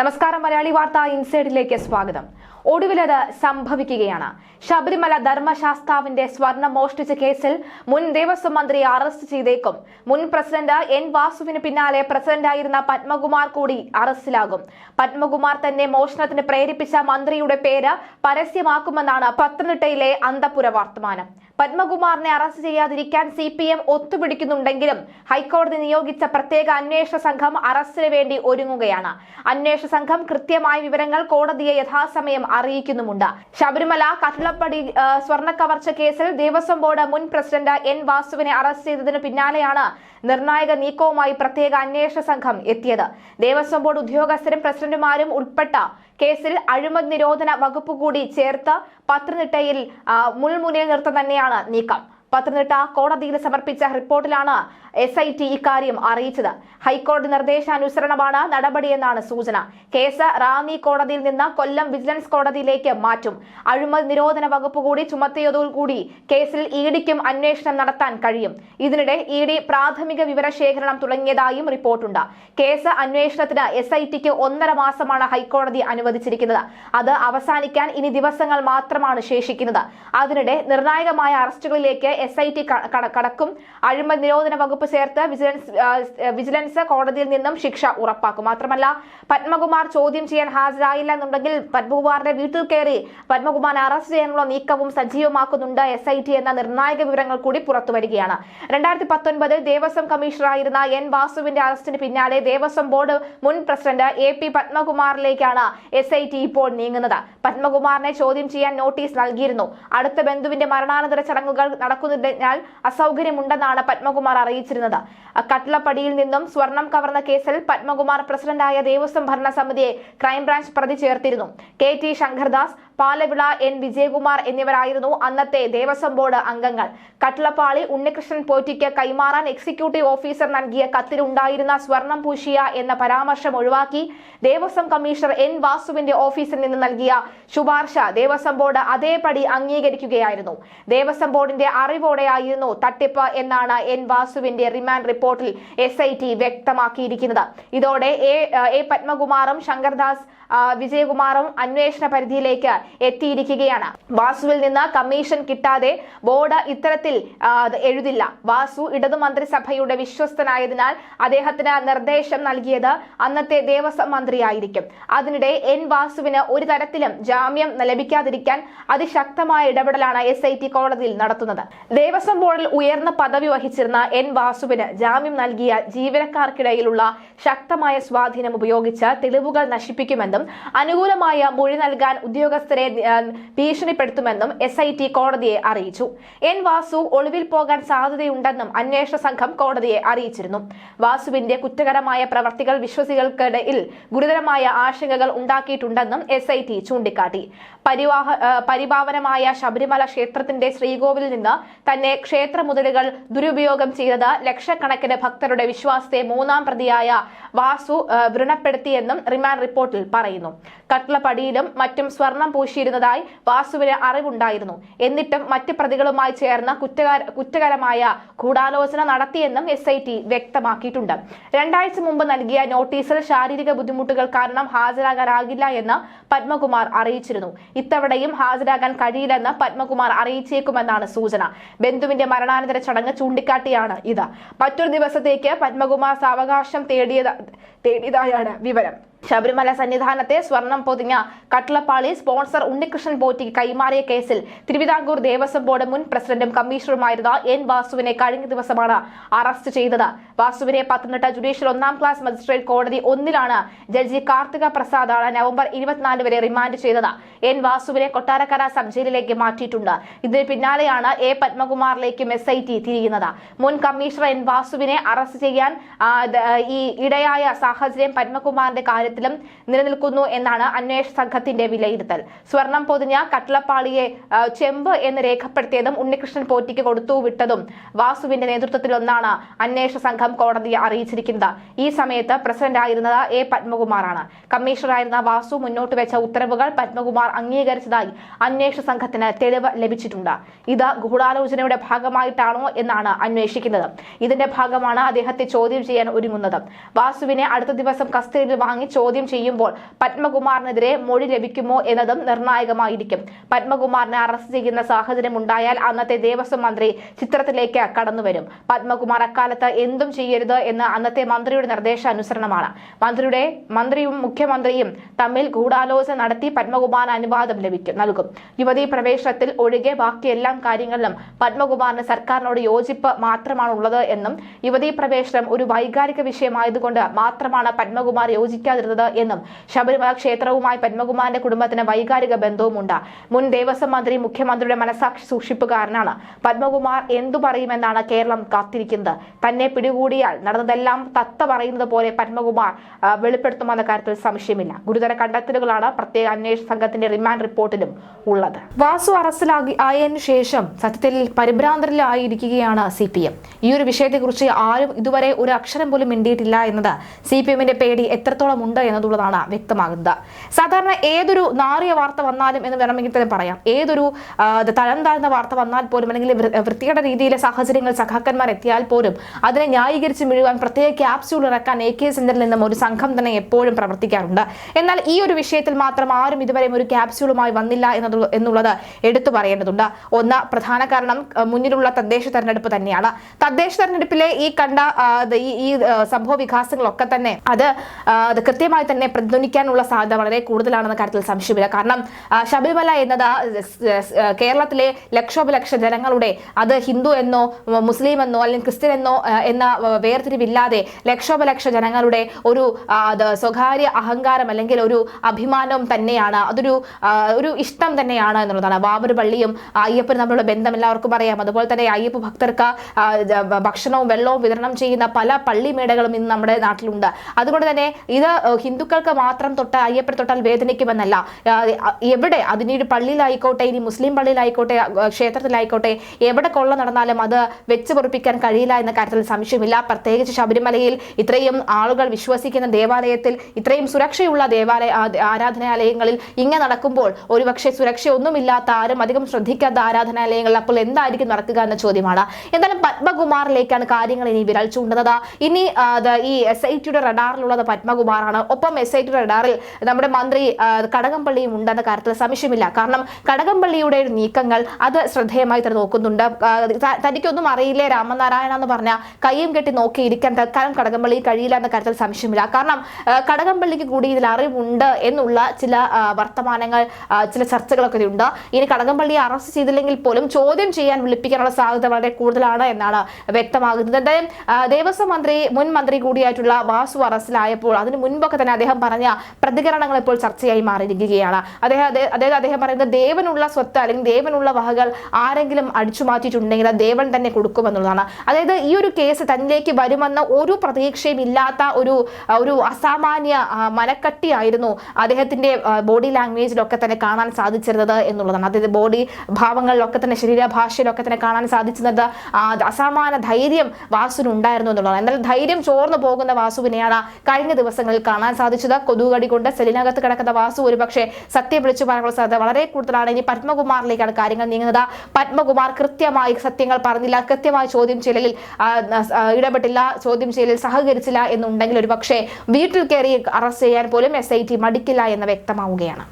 നമസ്കാരം മലയാളി വാർത്ത ഇൻസൈഡിലേക്ക് സ്വാഗതം. ഒടുവിലത് സംഭവിക്കുകയാണ്. ശബരിമല ധർമ്മശാസ്താവിന്റെ സ്വർണം മോഷ്ടിച്ച കേസിൽ മുൻ ദേവസ്വം മന്ത്രി അറസ്റ്റ് ചെയ്തേക്കും. മുൻ പ്രസിഡന്റ് എൻ വാസുവിന് പിന്നാലെ പ്രസിഡന്റായിരുന്ന പത്മകുമാർ കൂടി അറസ്റ്റിലാകും. പത്മകുമാർ തന്നെ മോഷണത്തിന് പ്രേരിപ്പിച്ച മന്ത്രിയുടെ പേര് പരസ്യമാക്കുമെന്നാണ് പത്തനംതിട്ടയിലെ അന്തപുര വർത്തമാനം. പത്മകുമാറിനെ അറസ്റ്റ് ചെയ്യാതിരിക്കാൻ സി പി എം ഒത്തുപിടിക്കുന്നുണ്ടെങ്കിലും ഹൈക്കോടതി നിയോഗിച്ച പ്രത്യേക അന്വേഷണ സംഘം അറസ്റ്റിന് വേണ്ടി ഒരുങ്ങുകയാണ്. അന്വേഷണ സംഘം കൃത്യമായ വിവരങ്ങൾ കോടതിയെ യഥാസമയം അറിയിക്കുന്നുമുണ്ട്. ശബരിമല കട്ടിളപ്പടി സ്വർണ കവർച്ച കേസിൽ ദേവസ്വം ബോർഡ് മുൻ പ്രസിഡന്റ് എൻ വാസുവിനെ അറസ്റ്റ് ചെയ്തതിന് പിന്നാലെയാണ് നിർണായക നീക്കവുമായി പ്രത്യേക അന്വേഷണ സംഘം എത്തിയത്. ദേവസ്വം ബോർഡ് ഉദ്യോഗസ്ഥരും പ്രസിഡന്റുമാരും ഉൾപ്പെട്ട കേസിൽ അഴിമതി നിരോധന വകുപ്പ് കൂടി ചേർത്ത് പത്തനംതിട്ടയിൽ മുൾമുനയിൽ നിർത്ത തന്നെയാണ് നീക്കം. പത്തനംതിട്ട കോടതിയിൽ സമർപ്പിച്ച റിപ്പോർട്ടിലാണ് എസ് ഐ ടി ഇക്കാര്യം അറിയിച്ചത്. ഹൈക്കോടതി നിർദ്ദേശാനുസരണമാണ് നടപടിയെന്നാണ് സൂചന. കേസ് റാന്നി കോടതിയിൽ നിന്ന് കൊല്ലം വിജിലൻസ് കോടതിയിലേക്ക് മാറ്റും. അഴിമതി നിരോധന വകുപ്പ് കൂടി ചുമത്തിയതോടുകൂടി കേസിൽ ഇ ഡിക്കും അന്വേഷണം നടത്താൻ കഴിയും. ഇതിനിടെ ഇ ഡി പ്രാഥമിക വിവരശേഖരണം തുടങ്ങിയതായും റിപ്പോർട്ടുണ്ട്. കേസ് അന്വേഷണത്തിന് എസ് ഐ ടിക്ക് ഒന്നര മാസമാണ് ഹൈക്കോടതി അനുവദിച്ചിരിക്കുന്നത്. അത് അവസാനിക്കാൻ ഇനി ദിവസങ്ങൾ മാത്രമാണ് ശേഷിക്കുന്നത്. അതിനിടെ നിർണായകമായ അറസ്റ്റുകളിലേക്ക് എസ് ഐ ടി കടക്കും. അഴിമതി നിരോധന വകുപ്പ് ചേർത്ത് വിജിലൻസ് വിജിലൻസ് കോടതിയിൽ നിന്നും ശിക്ഷ ഉറപ്പാക്കും. മാത്രമല്ല പത്മകുമാർ ചോദ്യം ചെയ്യാൻ ഹാജരായില്ല എന്നുണ്ടെങ്കിൽ പത്മകുമാറിന്റെ വീട്ടിൽ കയറി പത്മകുമാറിനെ അറസ്റ്റ് ചെയ്യാനുള്ള നീക്കവും സജീവമാക്കുന്നുണ്ട് എസ് ഐ ടി എന്ന നിർണായക വിവരങ്ങൾ കൂടി പുറത്തു വരികയാണ്. രണ്ടായിരത്തി പത്തൊൻപതിൽ ദേവസ്വം കമ്മീഷണറായിരുന്ന എൻ വാസുവിന്റെ അറസ്റ്റിന് പിന്നാലെ ദേവസ്വം ബോർഡ് മുൻ പ്രസിഡന്റ് എ പി പത്മകുമാറിലേക്കാണ് എസ് ഐ ടി ഇപ്പോൾ നീങ്ങുന്നത്. പത്മകുമാറിനെ ചോദ്യം ചെയ്യാൻ നോട്ടീസ് നൽകിയിരുന്നു. അടുത്ത ബന്ധുവിന്റെ മരണാനന്തര ചടങ്ങുകൾ നടക്കുന്നതിനാൽ അസൗകര്യമുണ്ടെന്നാണ് പത്മകുമാർ അറിയിച്ചിരുന്നത്. കട്ടിളപ്പടിയിൽ നിന്നും സ്വർണം കവർന്ന കേസിൽ പത്മകുമാർ പ്രസിഡന്റായ ദേവസ്വം ഭരണസമിതിയെ ക്രൈംബ്രാഞ്ച് പ്രതി ചേർത്തിരുന്നു. K T Shankardas Palavila N. Vijayakumar എന്നിവരായിരുന്നു അന്നത്തെ ദേവസ്വം ബോർഡ് അംഗങ്ങൾ. കട്ടിളപ്പാളി ഉണ്ണികൃഷ്ണൻ പോറ്റിക്ക് കൈമാറാൻ എക്സിക്യൂട്ടീവ് ഓഫീസർ നൽകിയ കത്തിലുണ്ടായിരുന്ന സ്വർണം പൂശിയ എന്ന പരാമർശം ഒഴിവാക്കി ദേവസ്വം കമ്മീഷണർ എൻ. വാസുവിന്റെ ഓഫീസിൽ നിന്ന് നൽകിയ ശുപാർശ ദേവസ്വം ബോർഡ് അതേപടി അംഗീകരിക്കുകയായിരുന്നു. ദേവസ്വം ബോർഡിന്റെ അറിവോടെയായിരുന്നു തട്ടിപ്പ് എന്നാണ് എൻ. വാസുവിന്റെ റിമാൻഡ് റിപ്പോർട്ടിൽ എസ് ഐ ടി വ്യക്തമാക്കിയിരിക്കുന്നത്. ഇതോടെ എ പത്മകുമാറും ശങ്കർദാസ് വിജയകുമാറും അന്വേഷണ പരിധിയിലേക്ക് എത്തിയിരിക്കുകയാണ്. വാസുവിൽ നിന്ന് കമ്മീഷൻ കിട്ടാതെ ബോർഡ് ഇത്തരത്തിൽ എഴുതില്ല. വാസു ഇടതു മന്ത്രിസഭയുടെ വിശ്വസ്തനായതിനാൽ അദ്ദേഹത്തിന് നിർദ്ദേശം നൽകിയത് അന്നത്തെ ദേവസ്വം മന്ത്രിയായിരിക്കും. അതിനിടെ എൻ വാസുവിന് ഒരു തരത്തിലും ജാമ്യം ലഭിക്കാതിരിക്കാൻ അതിശക്തമായ ഇടപെടലാണ് എസ് ഐ ടി കോടതിയിൽ നടത്തുന്നത്. ദേവസ്വം ബോർഡിൽ ഉയർന്ന പദവി വഹിച്ചിരുന്ന എൻ വാസുവിന് ജാമ്യം നൽകിയ ജീവനക്കാർക്കിടയിലുള്ള ശക്തമായ സ്വാധീനം ഉപയോഗിച്ച് തെളിവുകൾ നശിപ്പിക്കുമെന്നും അനുകൂലമായ മൊഴി നൽകാൻ ഉദ്യോഗസ്ഥരെ ഭീഷണിപ്പെടുത്തുമെന്നും എസ് ഐ ടി കോടതിയെ അറിയിച്ചു. എൻ വാസു ഒളിവിൽ പോകാൻ സാധ്യതയുണ്ടെന്നും അന്വേഷണ സംഘം കോടതിയെ അറിയിച്ചിരുന്നു. വാസുവിന്റെ കുറ്റകരമായ പ്രവർത്തികൾ വിശ്വസികൾക്കിടയിൽ ഗുരുതരമായ ആശങ്കകൾ ഉണ്ടാക്കിയിട്ടുണ്ടെന്നും എസ് ഐ ടി ചൂണ്ടിക്കാട്ടി. പരിവാഹ പരിഭാവനമായ ശബരിമല ക്ഷേത്രത്തിന്റെ ശ്രീകോവിലിൽ നിന്ന് തന്നെ ക്ഷേത്ര മുതലുകൾ ദുരുപയോഗം ചെയ്തത് ലക്ഷക്കണക്കിന് ഭക്തരുടെ വിശ്വാസത്തെ മൂന്നാം പ്രതിയായ വാസു വൃണപ്പെടുത്തിയെന്നും റിമാൻഡ് റിപ്പോർട്ടിൽ പറയുന്നു. കട്ട്ളപ്പടിയിലും മറ്റും സ്വർണം പൂശിയിരുന്നതായി വാസുവിന് അറിവുണ്ടായിരുന്നു. എന്നിട്ടും മറ്റ് പ്രതികളുമായി ചേർന്ന് കുറ്റകര കുറ്റകരമായ ഗൂഢാലോചന നടത്തിയെന്നും എസ് ഐ ടി വ്യക്തമാക്കിയിട്ടുണ്ട്. രണ്ടാഴ്ച മുമ്പ് നൽകിയ നോട്ടീസിൽ ശാരീരിക ബുദ്ധിമുട്ടുകൾ കാരണം ഹാജരാകാനാകില്ല എന്ന് പത്മകുമാർ അറിയിച്ചിരുന്നു. ഇത്തവണയും ഹാജരാകാൻ കഴിയില്ലെന്ന് പത്മകുമാർ അറിയിച്ചേക്കുമെന്നാണ് സൂചന. ബന്ധുവിന്റെ മരണാനന്തര ചടങ്ങ് ചൂണ്ടിക്കാട്ടിയാണ് ഇത്. മറ്റൊരു ദിവസത്തേക്ക് പത്മകുമാർ സാവകാശം തേടിയത് തേടിയതായാണ് വിവരം. ശബരിമല സന്നിധാനത്തെ സ്വർണം പൊതിഞ്ഞ കട്ടളപ്പാളി സ്പോൺസർ ഉണ്ണികൃഷ്ണൻ പോറ്റിക്ക് കൈമാറിയ കേസിൽ തിരുവിതാംകൂർ ദേവസ്വം ബോർഡ് മുൻ പ്രസിഡന്റും കമ്മീഷണറുമായിരുന്ന എൻ വാസുവിനെ കഴിഞ്ഞ ദിവസമാണ് അറസ്റ്റ് ചെയ്തത്. വാസുവിനെ പത്തനംതിട്ട ജുഡീഷ്യൽ ഒന്നാം ക്ലാസ് മജിസ്ട്രേറ്റ് കോടതി ഒന്നിലാണ് ജഡ്ജി കാർത്തിക പ്രസാദാണ് നവംബർ ഇരുപത്തിനാല് വരെ റിമാൻഡ് ചെയ്തത്. എൻ വാസുവിനെ കൊട്ടാരക്കര സബ് ജയിലിലേക്ക് മാറ്റിയിട്ടുണ്ട്. ഇതിന് പിന്നാലെയാണ് എ പത്മകുമാറിലേക്കും എസ് ഐ ടി തിരിയുന്നത്. മുൻ കമ്മീഷണർ എൻ വാസുവിനെ അറസ്റ്റ് ചെയ്യാൻ ഈ ഇടയായ സാഹചര്യം പത്മകുമാറിന്റെ കാര്യത്തിലും നിലനിൽക്കുന്നു എന്നാണ് അന്വേഷണ സംഘത്തിന്റെ വിലയിരുത്തൽ. സ്വർണം പൊതിഞ്ഞ കട്ടിളപ്പാളിയെ ചെമ്പ് എന്ന് രേഖപ്പെടുത്തിയതും ഉണ്ണികൃഷ്ണൻ പോറ്റിക്ക് കൊടുത്തു വിട്ടതും വാസുവിന്റെ നേതൃത്വത്തിലൊന്നാണ് അന്വേഷണ സംഘം കോടതിയെ അറിയിച്ചിരിക്കുന്നത്. ഈ സമയത്ത് പ്രസിഡന്റ് ആയിരുന്നത് എ. പത്മകുമാറാണ്. കമ്മീഷണറായിരുന്ന വാസു മുന്നോട്ട് വെച്ച ഉത്തരവുകൾ പത്മകുമാർ അംഗീകരിച്ചതായി അന്വേഷണ സംഘത്തിന് തെളിവ് ലഭിച്ചിട്ടുണ്ട്. ഇത് ഗൂഢാലോചനയുടെ ഭാഗമായിട്ടാണോ എന്നാണ് അന്വേഷിക്കുന്നത്. ഇതിന്റെ ഭാഗമാണ് അദ്ദേഹത്തെ ചോദ്യം ചെയ്യാൻ ഒരുങ്ങുന്നത്. വാസുവിനെ അടുത്ത ദിവസം കസ്റ്റഡിയിൽ വാങ്ങി ചോദ്യം ചെയ്യുമ്പോൾ പത്മകുമാറിനെതിരെ മൊഴി ലഭിക്കുമോ എന്നതും നിർണായകമായിരിക്കും. പത്മകുമാറിനെ അറസ്റ്റ് ചെയ്യുന്ന സാഹചര്യം ഉണ്ടായാൽ അന്നത്തെ ദേവസ്വം മന്ത്രി ചിത്രത്തിലേക്ക് കടന്നുവരും പത്മകുമാർ അക്കാലത്ത് എന്തും ചെയ്യരുത് എന്ന് അന്നത്തെ മന്ത്രിയുടെ നിർദ്ദേശാനുസരണമാണ്. മന്ത്രിയുടെ മന്ത്രിയും മുഖ്യമന്ത്രിയും തമ്മിൽ ഗൂഢാലോചന നടത്തി പത്മകുമാറിന് അനുവാദം ലഭിക്കും നൽകും. യുവതി പ്രവേശനത്തിൽ ഒഴികെ ബാക്കി എല്ലാ കാര്യങ്ങളിലും പത്മകുമാറിന് സർക്കാരിനോട് യോജിപ്പ് മാത്രമാണ് ഉള്ളത് എന്നും യുവതീ പ്രവേശനം ഒരു വൈകാരിക വിഷയമായതുകൊണ്ട് മാത്രമാണ് പത്മകുമാർ യോജിക്കാതിരുന്നത് എന്നും ശബരിമല ക്ഷേത്രവുമായി പത്മകുമാറിന്റെ കുടുംബത്തിന് വൈകാരിക ബന്ധവുമുണ്ട്. മുൻ ദേവസ്വം മന്ത്രി മുഖ്യമന്ത്രിയുടെ മനസാക്ഷി സൂക്ഷിപ്പുകാരനാണ്. പത്മകുമാർ എന്തു പറയുമെന്നാണ് കേരളം കാത്തിരിക്കുന്നത്. തന്നെ പിടികൂടിയാൽ നടന്നതെല്ലാം തത്ത പറയുന്നത് പോലെ പത്മകുമാർ വെളിപ്പെടുത്തുമെന്ന കാര്യത്തിൽ സംശയമില്ല. ഗുരുതര കണ്ടെത്തലുകളാണ് പ്രത്യേക അന്വേഷണ സംഘത്തിന്റെ റിമാൻഡ് റിപ്പോർട്ടിലും ഉള്ളത്. വാസു അറസ്റ്റിലാകി ആയതിനു ശേഷം സത്യത്തിൽ പരിഭ്രാന്തരിലായിരിക്കുകയാണ് സി പി എം. ഈ ഒരു വിഷയത്തെക്കുറിച്ച് ആരും ഇതുവരെ ഒരു അക്ഷരം പോലും മിണ്ടിയിട്ടില്ല എന്നത് സി പി എമ്മിന്റെ പേടി എത്രത്തോളം ഉണ്ട് എന്നതുള്ളതാണ് വ്യക്തമാകുന്നത്. സാധാരണ ഏതൊരു നാറിയ വാർത്ത വന്നാലും എന്ന് വേണമെങ്കിൽ തന്നെ പറയാം. ഏതൊരു തരം താഴ്ന്ന വാർത്ത വന്നാൽ പോലും അല്ലെങ്കിൽ വൃത്തിയുടെ രീതിയിലെ സാഹചര്യങ്ങൾ സഖാക്കന്മാർ എത്തിയാൽ പോലും അതിനെ ന്യായീകരിച്ച് മിഴുവാൻ പ്രത്യേക ക്യാപ്സ്യൂൾ ഇറക്കാൻ എ കെ സെന്ററിൽ നിന്നും ഒരു സംഘം തന്നെ എപ്പോഴും പ്രവർത്തിക്കാറുണ്ട്. എന്നാൽ ഈ ഒരു വിഷയത്തിൽ മാത്രം ആരും ഇതുവരെയും ഒരു ക്യാപ്സ്യൂളുമായി വന്നില്ല എന്നത് എന്നുള്ളത് എടുത്തു പറയേണ്ടതുണ്ട്. ഒന്ന് പ്രധാന കാരണം മുന്നിലുള്ള തദ്ദേശ തെരഞ്ഞെടുപ്പ് തന്നെയാണ്. തദ്ദേശ തെരഞ്ഞെടുപ്പിലെ ഈ കണ്ട ഈ സംഭവ വികാസങ്ങളൊക്കെ തന്നെ അത് അത് കൃത്യമായി തന്നെ പ്രതിധ്വനിക്കാനുള്ള സാധ്യത വളരെ കൂടുതലാണെന്ന കാര്യത്തിൽ സംശയമില്ല. കാരണം ശബരിമല എന്നത് കേരളത്തിലെ ലക്ഷോപലക്ഷ ജനങ്ങളുടെ അത് ഹിന്ദു എന്നോ മുസ്ലിം എന്നോ അല്ലെങ്കിൽ ക്രിസ്ത്യൻ എന്നോ എന്ന വേർതിരിവില്ലാതെ ലക്ഷോപലക്ഷ ജനങ്ങളുടെ ഒരു സ്വകാര്യ അഹങ്കാരം അല്ലെങ്കിൽ ഒരു അഭിമാനം തന്നെയാണ്. അതൊരു ഒരു ഇഷ്ടം തന്നെയാണ് എന്നുള്ളതാണ്. ബാബർ പള്ളിയും അയ്യപ്പനും തമ്മിലുള്ള ബന്ധം എല്ലാവർക്കും അറിയാം. അതുപോലെ തന്നെ അയ്യപ്പ ഭക്തർക്ക് ഭക്ഷണവും വെള്ളവും വിതരണം ചെയ്യുന്ന പല പള്ളിമേടകളും ഇന്ന് നമ്മുടെ നാട്ടിലുണ്ട്. അതുകൊണ്ട് തന്നെ ഇത് ഹിന്ദുക്കൾക്ക് മാത്രം തൊട്ട് അയ്യപ്പനെ തൊട്ടാൽ വേദനിക്കുമെന്നല്ല. എവിടെ? അതിനി ഒരു പള്ളിയിലായിക്കോട്ടെ ഇനി മുസ്ലിം പള്ളിയിലായിക്കോട്ടെ ക്ഷേത്രത്തിലായിക്കോട്ടെ എവിടെ കൊള്ള നടന്നാലും അത് വെച്ച് പൊറിപ്പിക്കാൻ കഴിയില്ല എന്ന കാര്യത്തിൽ സംശയമില്ല. പ്രത്യേകിച്ച് ശബരിമലയിൽ ഇത്രയും ആളുകൾ വിശ്വസിക്കുന്ന ദേവാലയത്തിൽ ഇത്രയും സുരക്ഷയുള്ള ദേവാലയ ആരാധനാലയങ്ങളിൽ ഇങ്ങനെ നടക്കുമ്പോൾ ഒരുപക്ഷെ സുരക്ഷയൊന്നുമില്ലാത്ത ആരും അധികം ശ്രദ്ധിക്കാത്ത ആരാധനാലയങ്ങളിൽ അപ്പോൾ എന്തായിരിക്കും നടക്കുക എന്ന ചോദ്യമാണ്. എന്തായാലും പത്മകുമാറിലേക്കാണ് കാര്യങ്ങൾ ഇനി വിരൽ ചൂണ്ടുന്നത്. ഇനി ഈ എസ് ഐ ടിയുടെ റഡാറിലുള്ളത് പത്മകുമാറാണ്. ഒപ്പം എസ് ഐ ടി റഡാറിൽ നമ്മുടെ മന്ത്രി കടകംപള്ളിയും ഉണ്ടെന്ന കാര്യത്തിൽ സംശയമില്ല. കാരണം കടകംപള്ളിയുടെ നീക്കങ്ങൾ അത് ശ്രദ്ധേയമായി തന്നെ നോക്കുന്നുണ്ട്. തനിക്കൊന്നും അറിയില്ലേ രാമനാരായണ എന്ന് പറഞ്ഞ കയ്യും കെട്ടി നോക്കിയിരിക്കാൻ തൽക്കാലം കടകംപള്ളി കഴിയില്ല എന്ന കാര്യത്തിൽ സംശയമില്ല. കാരണം കടകംപള്ളിക്ക് കൂടി ഇതിൽ അറിവുണ്ട് എന്നുള്ള ചില വർത്തമാനങ്ങൾ ചില ചർച്ചകളൊക്കെ ഉണ്ട്. ഇനി കടകംപള്ളിയെ അറസ്റ്റ് ചെയ്തില്ലെങ്കിൽ പോലും ചോദ്യം ചെയ്യാൻ വിളിപ്പിക്കാനുള്ള സാധ്യത വളരെ കൂടുതലാണ് എന്നാണ് വ്യക്തമാകുന്നത്. ദേവസ്വം മന്ത്രി മുൻ മന്ത്രി കൂടിയായിട്ടുള്ള വാസു അറസ്റ്റിലായപ്പോൾ അതിന് മുൻപൊക്കെ തന്നെ അദ്ദേഹം പറഞ്ഞ പ്രതികരണങ്ങൾ ഇപ്പോൾ ചർച്ചയായി മാറിയിരിക്കുകയാണ്. അദ്ദേഹം അതേ- അതായത് അദ്ദേഹം പറയുന്നത് ദേവനുള്ള സ്വത്ത് അല്ലെങ്കിൽ ദേവനുള്ള വകകൾ ആരെങ്കിലും അടിച്ചു മാറ്റിയിട്ടുണ്ടെങ്കിൽ ദേവൻ തന്നെ കൊടുക്കുമെന്നുള്ളതാണ്. അതായത് ഈ ഒരു കേസ് തന്നിലേക്ക് വരുമെന്ന ഒരു പ്രതീക്ഷയും ഇല്ലാത്ത ഒരു ഒരു അസാമാന്യ മനക്കട്ടിയായിരുന്നു അദ്ദേഹത്തിന്റെ ബോഡി ലാംഗ്വേജിലൊക്കെ തന്നെ കാണാൻ സാധിച്ചിരുന്നത് എന്നുള്ളതാണ്. അതായത് ബോഡി ഭാവങ്ങളിലൊക്കെ തന്നെ ശരീരഭാഷയിലൊക്കെ തന്നെ കാണാൻ സാധിച്ചിരുന്നത് അസാമാന ധൈര്യം വാസുവിനുണ്ടായിരുന്നു എന്നുള്ളതാണ്. എന്നാൽ ധൈര്യം ചോർന്നു പോകുന്ന വാസുവിനെയാണ് കഴിഞ്ഞ ദിവസങ്ങളിൽ കാണാൻ കാണാൻ സാധിച്ചത്. കൊതുകടി കൊണ്ട് സെലിനകത്ത് കിടക്കുന്ന വാസു ഒരുപക്ഷെ സത്യം വിളിച്ചു പറയാനുള്ള സാധ്യത വളരെ കൂടുതലാണ്. ഇനി പത്മകുമാറിലേക്കാണ് കാര്യങ്ങൾ നീങ്ങുന്നത്. പത്മകുമാർ കൃത്യമായി സത്യങ്ങൾ പറഞ്ഞില്ല. കൃത്യമായി ചോദ്യം ചെയ്യലിൽ ഇടപെട്ടില്ല. ചോദ്യം ചെയ്യലിൽ സഹകരിച്ചില്ല എന്നുണ്ടെങ്കിൽ ഒരു പക്ഷേ വീട്ടിൽ കയറി അറസ്റ്റ് ചെയ്യാൻ പോലും എസ് ഐ ടി മടിക്കില്ല എന്ന് വ്യക്തമാവുകയാണ്.